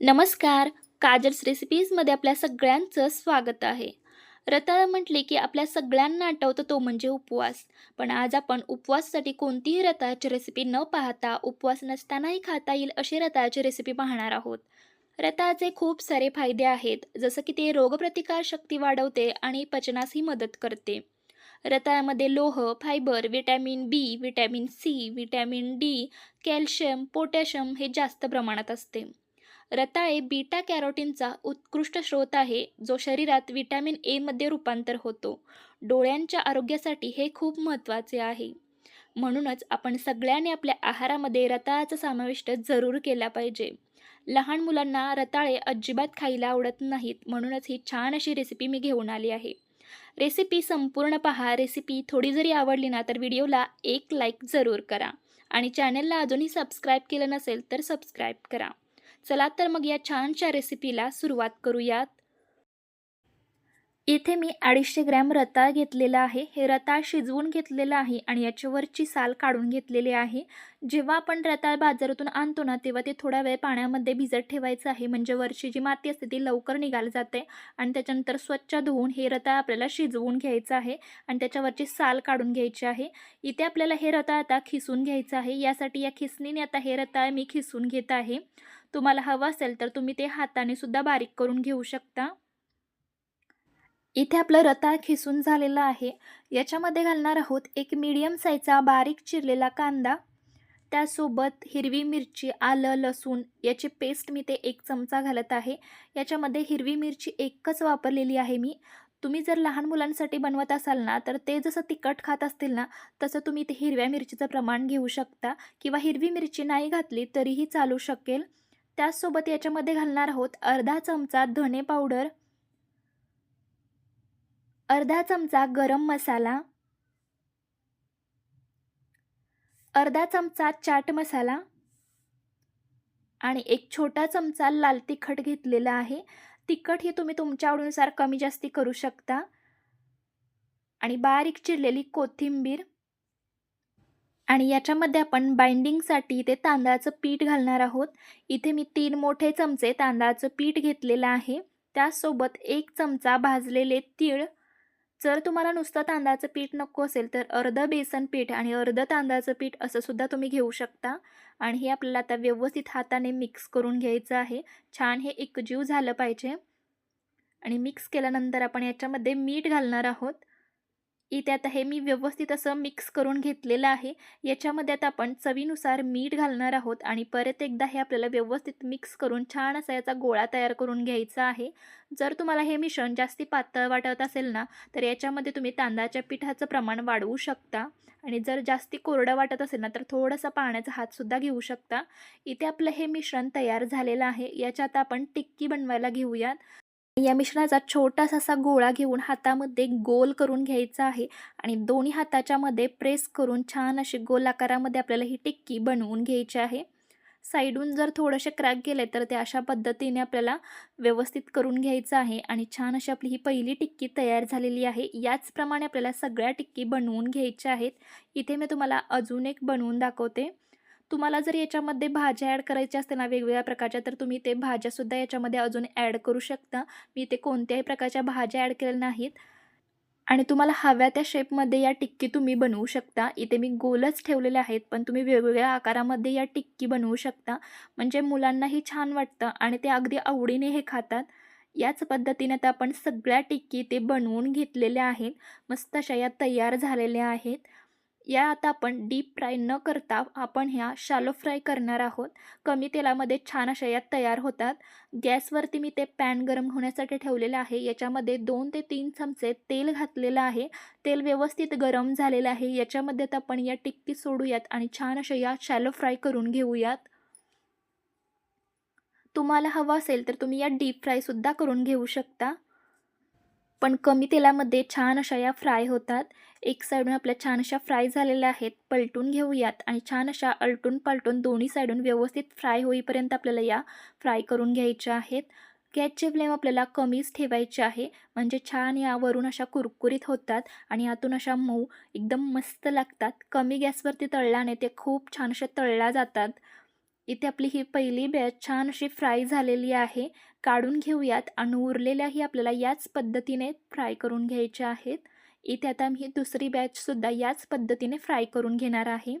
नमस्कार. काजल्स रेसिपीजमध्ये आपल्या सगळ्यांचं स्वागत आहे. रताळ म्हटले की आपल्या सगळ्यांना आठवतं तो म्हणजे उपवास. पण आज आपण उपवासासाठी कोणतीही रताळाची रेसिपी न पाहता उपवास नसतानाही खाता येईल अशी रताळाची रेसिपी पाहणार आहोत. रताळाचे खूप सारे फायदे आहेत जसं की ते रोगप्रतिकारशक्ती वाढवते आणि पचनासही मदत करते. रताळ्यामध्ये लोह fibre vitamin B vitamin C vitamin D calcium potassium हे जास्त प्रमाणात असते. रताळे बीटा कॅरोटीनचा उत्कृष्ट स्रोत आहे जो शरीरात विटॅमिन एमध्ये रूपांतर होतो. डोळ्यांच्या आरोग्यासाठी हे खूप महत्त्वाचे आहे. म्हणूनच आपण सगळ्यांनी आपल्या आहारामध्ये रताळाचा समाविष्ट जरूर केला पाहिजे. लहान मुलांना रताळे अजिबात खायला आवडत नाहीत म्हणूनच ही छान अशी रेसिपी मी घेऊन आली आहे. रेसिपी संपूर्ण पहा. रेसिपी थोडी जरी आवडली ना तर व्हिडिओला एक लाईक जरूर करा. आणि चॅनलला अजूनही सबस्क्राईब केलं नसेल तर सबस्क्राईब करा. चला तर मग या छानशा रेसिपीला सुरुवात करूयात. इथे मी अडीचशे ग्रॅम रताळ घेतलेला आहे. हे रताळ शिजवून घेतलेलं आहे आणि याच्यावरची साल काढून घेतलेली आहे. जेव्हा आपण रताळ बाजारातून आणतो ना तेव्हा ते थोडा वेळ पाण्यामध्ये भिजत ठेवायचं आहे. म्हणजे वरची जी माती असते ती लवकर निघाली जाते आणि त्याच्यानंतर स्वच्छ धुवून हे रताळ आपल्याला शिजवून घ्यायचं आहे आणि त्याच्यावरची साल काढून घ्यायची आहे. इथे आपल्याला हे रताळ आता खिसून घ्यायचं आहे. यासाठी या खिसणीने आता हे रताळ मी खिसून घेत आहे. तुम्हाला हवं असेल तर तुम्ही ते हाताने सुद्धा बारीक करून घेऊ शकता. इथे आपलं रताळ खिसून झालेलं आहे. याच्यामध्ये घालणार आहोत एक मीडियम साईजचा बारीक चिरलेला कांदा. त्यासोबत हिरवी मिरची आलं लसूण याची पेस्ट मी ते एक चमचा घालत आहे. याच्यामध्ये हिरवी मिरची एकच वापरलेली आहे मी. तुम्ही जर लहान मुलांसाठी बनवत असाल ना तर ते जसं तिखट खात असतील ना तसं तुम्ही ते हिरव्या मिरचीचं प्रमाण घेऊ शकता किंवा हिरवी मिरची नाही घातली तरीही चालू शकेल. त्याचसोबत याच्यामध्ये घालणार आहोत अर्धा चमचा धणे पावडर. अर्धा चमचा गरम मसाला. अर्धा चमचा चाट मसाला. आणि एक छोटा चमचा लाल तिखट घेतलेला आहे. तिखट हे तुम्ही तुमच्या आवडीनुसार कमी जास्ती करू शकता. आणि बारीक चिरलेली कोथिंबीर. आणि याच्यामध्ये आपण बाइंडिंगसाठी इथे तांदळाचं पीठ घालणार आहोत. इथे मी तीन मोठे चमचे तांदळाचं पीठ घेतलेलं आहे. त्यासोबत एक चमचा भाजलेले तीळ. जर तुम्हाला नुसतं तांदळाचं पीठ नको असेल तर अर्धं बेसन पीठ आणि अर्धं तांदळाचं पीठ असं सुद्धा तुम्ही घेऊ शकता. आणि हे आपल्याला आता व्यवस्थित हाताने मिक्स करून घ्यायचं आहे. छान हे एकजीव झालं पाहिजे. आणि मिक्स केल्यानंतर आपण याच्यामध्ये मीठ घालणार आहोत. इथे आता हे मी व्यवस्थित असं मिक्स करून घेतलेलं आहे. याच्यामध्ये आता आपण चवीनुसार मीठ घालणार आहोत आणि परत एकदा हे आपल्याला व्यवस्थित मिक्स करून छान असा याचा गोळा तयार करून घ्यायचा आहे. जर तुम्हाला हे मिश्रण जास्ती पातळ वाटत असेल ना तर याच्यामध्ये तुम्ही तांदळाच्या पिठाचं प्रमाण वाढवू शकता. आणि जर जास्ती कोरडं वाटत असेल ना तर थोडासा पाण्याचा हातसुद्धा घेऊ शकता. इथे आपलं हे मिश्रण तयार झालेलं आहे. याच्यात आपण टिक्की बनवायला घेऊयात. या मिश्रणाचा छोटासा असा गोळा घेऊन हातामध्ये गोल करून घ्यायचा आहे आणि दोन्ही हाताच्या मध्ये प्रेस करून छान अशी गोल आकारामध्ये आपल्याला ही टिक्की बनवून घ्यायची आहे. साईडून जर थोडेसे क्रॅक गेले तर ते अशा पद्धतीने आपल्याला व्यवस्थित करून घ्यायचं आहे आणि छान अशी आपली ही पहिली टिक्की तयार झालेली आहे. याचप्रमाणे आपल्याला सगळ्या टिक्की बनवून घ्यायच्या आहेत. इथे मी तुम्हाला अजून एक बनवून दाखवते. तुम्हाला जर याच्यामध्ये भाज्या ॲड करायच्या असतील ना वेगवेगळ्या प्रकारच्या तर तुम्ही ते भाज्यासुद्धा याच्यामध्ये अजून ॲड करू शकता. मी ते कोणत्याही प्रकारच्या भाज्या ॲड केलेल्या नाहीत. आणि तुम्हाला हव्या त्या शेपमध्ये या टिक्की तुम्ही बनवू शकता. इथे मी गोलच ठेवलेले आहेत पण तुम्ही वेगवेगळ्या आकारामध्ये या टिक्की बनवू शकता. म्हणजे मुलांनाही छान वाटतं आणि ते अगदी आवडीने हे खातात. याच पद्धतीने आता आपण सगळ्या टिक्की ते बनवून घेतलेल्या आहेत. मस्त अशा या तयार झालेल्या आहेत. या आता आपण डीप फ्राय न करता आपण ह्या शालो फ्राय करणार आहोत. कमी तेलामध्ये छान अशा या तयार होतात. गॅसवरती मी ते पॅन गरम होण्यासाठी ठेवलेलं आहे. याच्यामध्ये दोन ते तीन चमचे तेल घातलेलं आहे. तेल व्यवस्थित गरम झालेलं आहे. याच्यामध्ये तर आपण या टिक्की सोडूयात आणि छान अशा या शॅलो फ्राय करून घेऊयात. तुम्हाला हवं असेल तर तुम्ही या डीप फ्रायसुद्धा करून घेऊ शकता. पण कमी तेलामध्ये छान अशा या फ्राय होतात. एक साईडून आपल्या छान अशा फ्राय झालेल्या आहेत. पलटून घेऊयात आणि छान अशा अलटून पलटून दोन्ही साईडून व्यवस्थित फ्राय होईपर्यंत आपल्याला या फ्राय करून घ्यायच्या आहेत. गॅसची फ्लेम आपल्याला कमीच ठेवायची आहे. म्हणजे छान यावरून अशा कुरकुरीत होतात आणि यातून अशा मऊ एकदम मस्त लागतात. कमी गॅसवरती तळल्याने ते खूप छान अशा तळल्या जातात. इथे आपली ही पहिली बॅच छान अशी फ्राय झालेली आहे. काढून घेऊयात. आणि उरलेल्याही आपल्याला याच पद्धतीने फ्राय करून घ्यायच्या आहेत. इथे आता मी दुसरी बॅचसुद्धा याच पद्धतीने फ्राय करून घेणार आहे.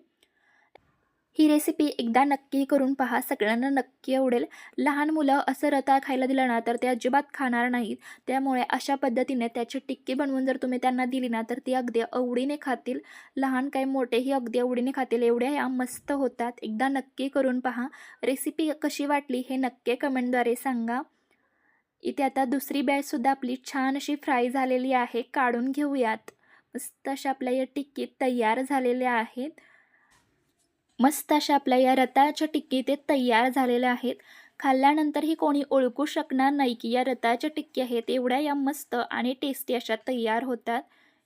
ही रेसिपी एकदा नक्की करून पहा. सगळ्यांना नक्की आवडेल. लहान मुलं असं रताळ खायला दिलं ना तर ते अजिबात खाणार नाहीत. त्यामुळे अशा पद्धतीने त्याची टिक्की बनवून जर तुम्ही त्यांना दिली ना तर ती अगदी आवडीने खातील. लहान काय मोठेही अगदी आवडीने खातील. एवढ्या या मस्त होतात. एकदा नक्की करून पहा. रेसिपी कशी वाटली हे नक्की कमेंटद्वारे सांगा. इथे आता दुसरी बॅचसुद्धा आपली छान अशी फ्राय झालेली आहे. काढून घेऊयात. मस्त अशा आपल्या या टिक्की तयार झालेल्या आहेत. मस्त अशा आपल्या या रताळ्याच्या टिक्की ते तयार झालेल्या आहेत. खाल्ल्यानंतरही कोणी ओळखू शकणार नाही की या रताळ्याच्या टिक्की आहेत. एवढ्या या मस्त आणि टेस्टी अशा तयार होतात.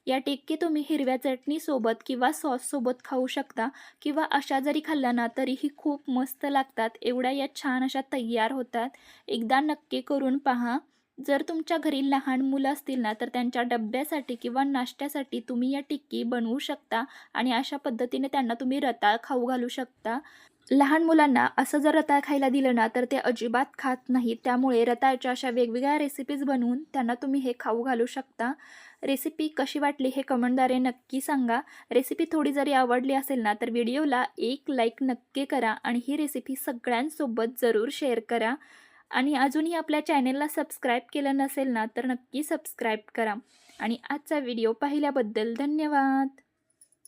या टिक्की तुम्ही हिरव्या चटणीसोबत किंवा सॉससोबत खाऊ शकता किंवा अशा जरी खाल्ल्या ना तरीही खूप मस्त लागतात. एवढ्या या छान अशा तयार होतात. एकदा नक्की करून पहा. जर तुमच्या घरी लहान मुलं असतील ना तर त्यांच्या डब्यासाठी किंवा नाश्त्यासाठी तुम्ही या टिक्की बनवू शकता आणि अशा पद्धतीने त्यांना तुम्ही रताळ खाऊ घालू शकता. लहान मुलांना असं जर रताळ खायला दिलं ना तर ते अजिबात खात नाहीत. त्यामुळे रताळच्या अशा वेगवेगळ्या रेसिपीज बनवून त्यांना तुम्ही हे खाऊ घालू शकता. रेसिपी कशी वाटली हे कमेंटद्वारे नक्की सांगा. रेसिपी थोडी जरी आवडली असेल ना तर व्हिडिओला एक लाईक नक्की करा आणि ही रेसिपी सगळ्यांसोबत जरूर शेअर करा. आणि अजूनही आपल्या चॅनेलला सबस्क्राईब केलं नसेल ना तर नक्की सबस्क्राईब करा. आणि आजचा व्हिडिओ पाहिल्याबद्दल धन्यवाद.